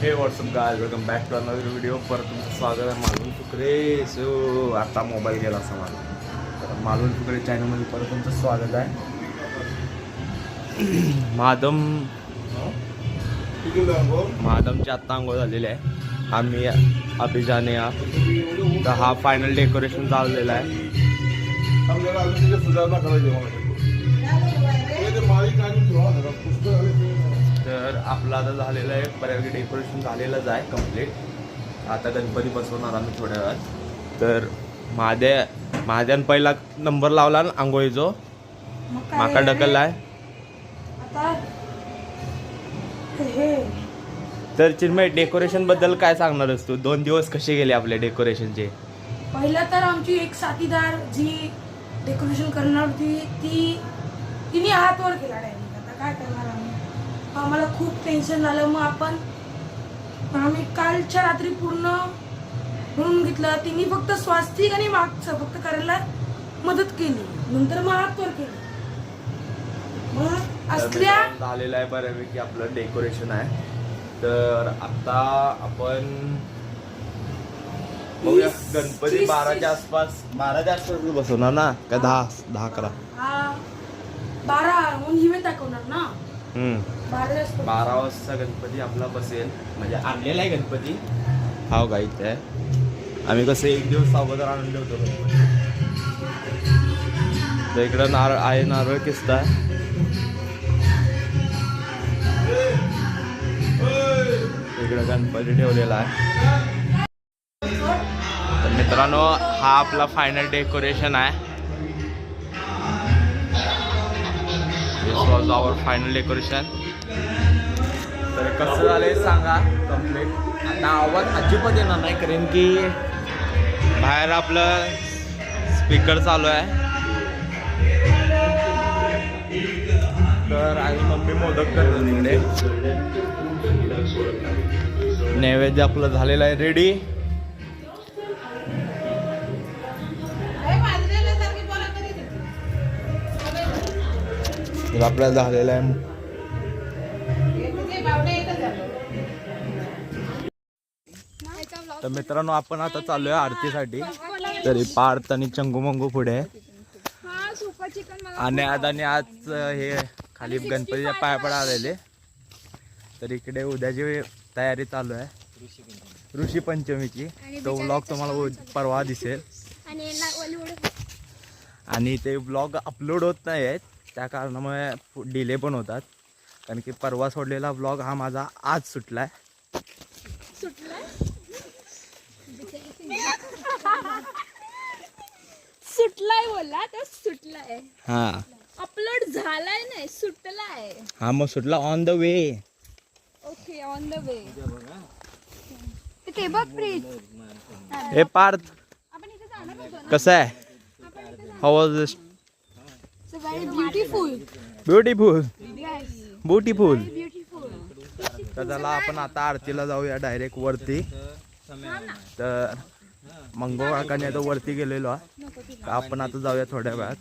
Hey what's up guy welcome back to another video परत तुमचं स्वागत आहे मालवण फुकरे. सो आता मोबाईल गेला असा माझा. तर मालवण फुकरे चॅनलमध्ये परत तुमचं स्वागत आहे. माधम महादमची आत्ता आंघोळ झालेली आहे. आम्ही अभिजाने तर हा फायनल डेकोरेशन चाललेला आहे. तर आपलं आता झालेलं आहे बऱ्यापैकी डेकोरेशन झालेलंच आहे कंप्लीट आता गणपती बसवणार आम्ही थोड्या वेळात. तर महाद्या महाद्यान पहिला नंबर लावला ना आंघोळीचो माका आहे? ढकललाय. आता हे तर चिन्मय डेकोरेशनबद्दल काय सांगणारस तू? दोन दिवस कसे गेले आपले डेकोरेशनचे पहिलं तर आमची एक साथीदार जी डेकोरेशन करणार होती ती तिने हात वर केला डायरेक्ट आता काय करणार आम्हाला खूप टेन्शन झालं. मग आपण आम्ही कालच्या रात्री पूर्ण म्हणून घेतलं. तिने फक्त स्वास्तिक आणि मागचं फक्त करायला मदत केली. नंतर मग हात वर केली. मग असल्या झालेलं आहे बऱ्यापैकी आपलं डेकोरेशन आहे. तर आता आपण गणपती बाराच्या आसपास. बाराच्या आसपास बसवणार ना? का दहा दहा अकरा हा. बारा म्हणून हिवे दाखवणार ना? बारा वाजता. गणपती आपला बसेल. म्हणजे आणलेला आहे गणपती. हाव का इथे? आहे आम्ही कसं एक दिवस अगोदर आणून ठेवतो गणपती. तर इकडं नारळ आहे नारळ किस्ता. इकडं गणपती ठेवलेला आहे. तर मित्रांनो हा आपला फायनल डेकोरेशन आहे. This was our final decoration तर कसं झालंय सांगा कंप्लीट आता आवाज अजिबात येणार नाही कारण की बाहेर आपलं स्पीकर चालू आहे. तर आई मम्मी मोदक करतो तिकडे. नैवेद्य आपलं झालेलं आहे रेडी तर आपल्याला झालेलं आहे. तर मित्रांनो आपण आता चाललोय आरतीसाठी. तरी पार्थ आणि चंगू मंगू पुढे. आहे. आणि आज आणि आज हे खाली गणपतीच्या पाया पडा आलेले. तर इकडे उद्याची तयारी चालू आहे. ऋषी पंचमीची. तो ब्लॉग तुम्हाला परवा दिसेल. आणि ते ब्लॉग अपलोड होत नाही आहेत. त्या कारणामुळे डिले पण होतात. कारण की परवा सोडलेला ब्लॉग हा माझा आज सुटलाय. सुटलाय? बोलला तर सुटलाय हा. अपलोड झालाय नाही सुटलाय. हा मग सुटला on the way okay on the way ते बघ. प्रीत. हे पार्थ. आपण इथे जाणार होतो कसं आहे? How was beautiful beautiful beautiful beautiful तर चला आपण आता आरतीला जाऊया डायरेक्ट वरती. तर मंगो काकाने आता वरती गेलेलो आहे. आपण आता जाऊया थोड्या वेळात.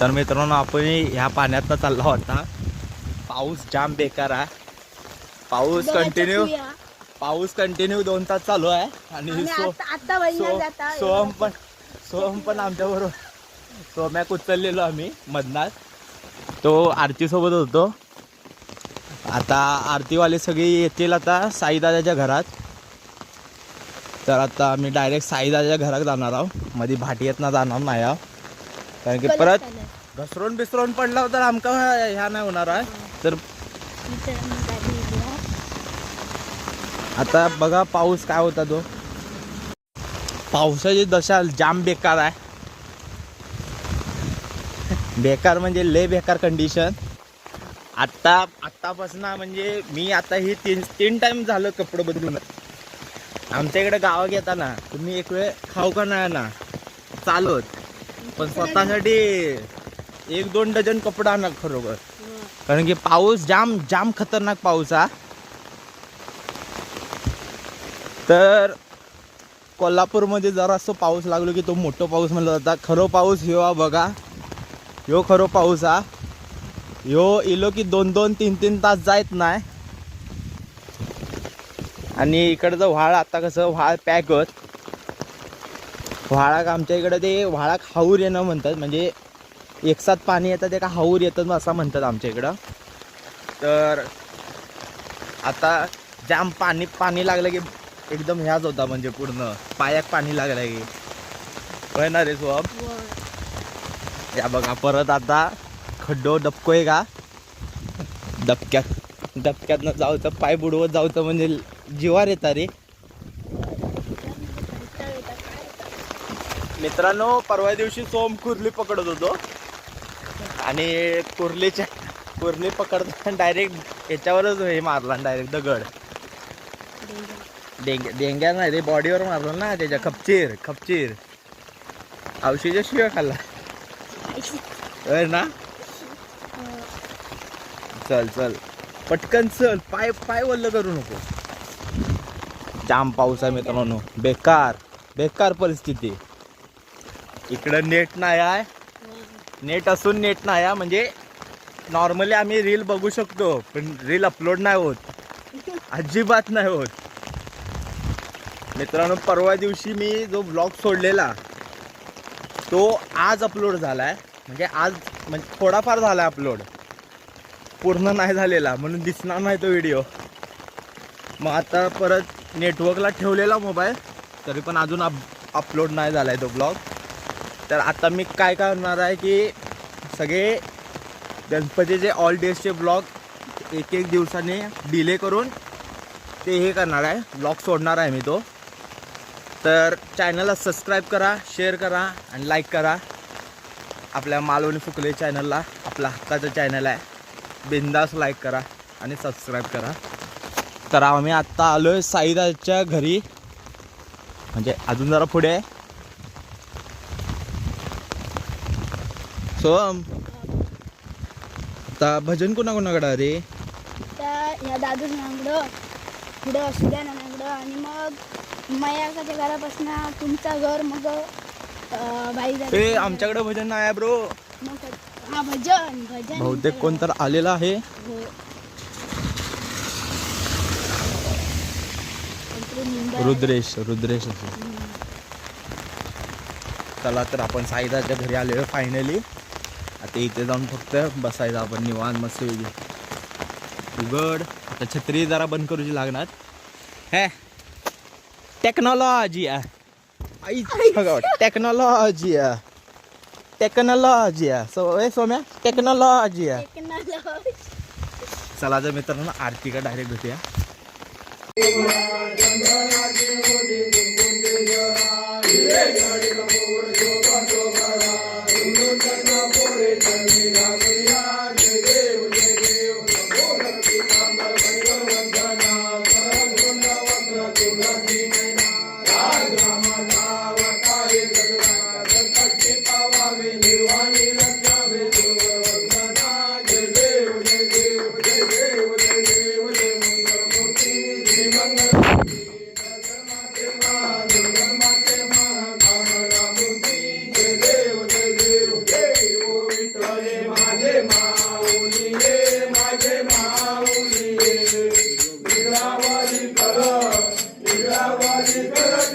तर मित्रांनो आपण ह्या पाण्यात चालला होता पाऊस जाम बेकार आहे. पाऊस कंटिन्यू पाऊस कंटिन्यू दोन तास चालू आहे. आणि सो आता सो सोहम पण सोहम पण आमच्याबरोबर सोम्याक उचललेलो आम्ही मधनात. तो आरती सोबत होतो. आता आरतीवाले सगळे येतील आता साईदादाच्या घरात. तर आता आम्ही डायरेक्ट साईदादाच्या घरात जाणार आहोत. मध्ये भाटीयतना जाणार नाही आहोत. कारण की परत घसरून बिसरून पडला तर आमका ह्या नाही होणार आहे. तर आता बघा पाऊस काय होता तो. पावसाची दशा जाम बेकार आहे. बेकार म्हणजे लय बेकार कंडिशन आत्ता आत्तापासून म्हणजे मी आता ही तीन तीन टाइम झालं कपडे बदलून. आमच्या इकडे गावात येताना तुम्ही एक वेळ खाऊ का नाही ना चालत. पण स्वतःसाठी एक दोन डझन कपडा आणा खरोखर. कारण की पाऊस जाम जाम खतरनाक पाऊस हा. तर कोल्हापूरमध्ये जरासं पाऊस लागलो की तो मोठं पाऊस म्हणला जाता. खरो पाऊस हिवा बघा ह्यो खरो पाऊस हा. ह्यो इलो की दोन दोन तीन तीन तास जायत नाही. आणि इकडचं व्हाळ आता कसं व्हाळ पॅक होत. व्हाळाक आमच्या इकडं ते व्हाळाक हाऊर येणं म्हणतात म्हणजे एकसाथ पाणी येतं ते का हाऊर येतं असं म्हणतात आमच्या इकडं. तर आता जाम पाणी पाणी लागलं की एकदम ह्याच होता म्हणजे पूर्ण. पायाक पाणी लागलं की. होय ना रे सोहम? या बघा परत आता खड्डो डबकोय का? डबक्यात डबक्यातनं जाऊचं पाय बुडवत जाऊचं म्हणजे जीवार येता रे. मित्रांनो परवा दिवशी सोम कुर्ली पकडत होतो. आणि कुर्लीच्या कुर्ली पकडताना डायरेक्ट याच्यावरच हे मारला डायरेक्ट दगड. डेंग्या. डेंग्या नाही रे बॉडीवर मारला ना त्याच्या खपचीर खपचीर. औषधीच्या शिवाय खाल्ला. ना. चल चल. पटकन चल. पाय पाय वल्ल करू नको. जाम पाऊस आहे मित्रांनो. बेकार. बेकार परिस्थिती. इकडं नेट नाही आहे. नेट असून नेट नाही आहे. म्हणजे नॉर्मली आम्ही रील बघू शकतो पण रील अपलोड नाही होत. अजिबात नाही होत. मित्रांनो परवा दिवशी मी जो ब्लॉग सोडलेला तो आज अपलोड झाला आहे म्हणजे आज म्हणजे थोडाफार झाला आहे अपलोड पूर्ण नाही झालेला म्हणून दिसणार नाही तो व्हिडिओ मग आता परत नेटवर्कला ठेवलेला मोबाईल तरी पण अजून अप अपलोड नाही झाला आहे तो ब्लॉग तर आता मी काय करणार आहे की सगळे गणपतीचे ऑल डेजचे ब्लॉग एक एक दिवसाने डिले करून ते हे करणार आहे. ब्लॉग सोडणार आहे मी तो. तर चॅनलला सबस्क्राईब करा शेअर करा आणि लाईक करा. आपल्या मालवणी फुकले चॅनलला आपला हक्काचं चॅनल आहे. बिंदास लाईक करा आणि सबस्क्राईब करा. तर आम्ही आत्ता आलो आहे साईदाच्या घरी. म्हणजे अजून जरा पुढे. आहे सोम आता भजन कोणाकोणाकडं रे? दादू नांगडं पुढं आणि मग मयाकाच्या घरापासून तुमचं घर मग बाई ए आमच्याकडे भजन नाही आहे ब्रो. मग हा भजन भजन. बहुतेक कोण तर आलेला आहे. हो. निंदा. रुद्रेश रुद्रेश असं. चला तर आपण साईदाच्या घरी आलेलो फायनली आता इथे जाऊन फक्त बसायचं आपण निवांत मस्त उघड. आता छत्री जरा बंद करूची लागणार. हे. Tecnologia. Ai, tecnologia. Technology so हे सोम्या टेक्नॉलॉजी चला जर मित्रांनो आरतीकडे डायरेक्ट भेटूया. నిరావాలి కదా నిరావాలి కదా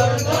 Lord.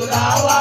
ये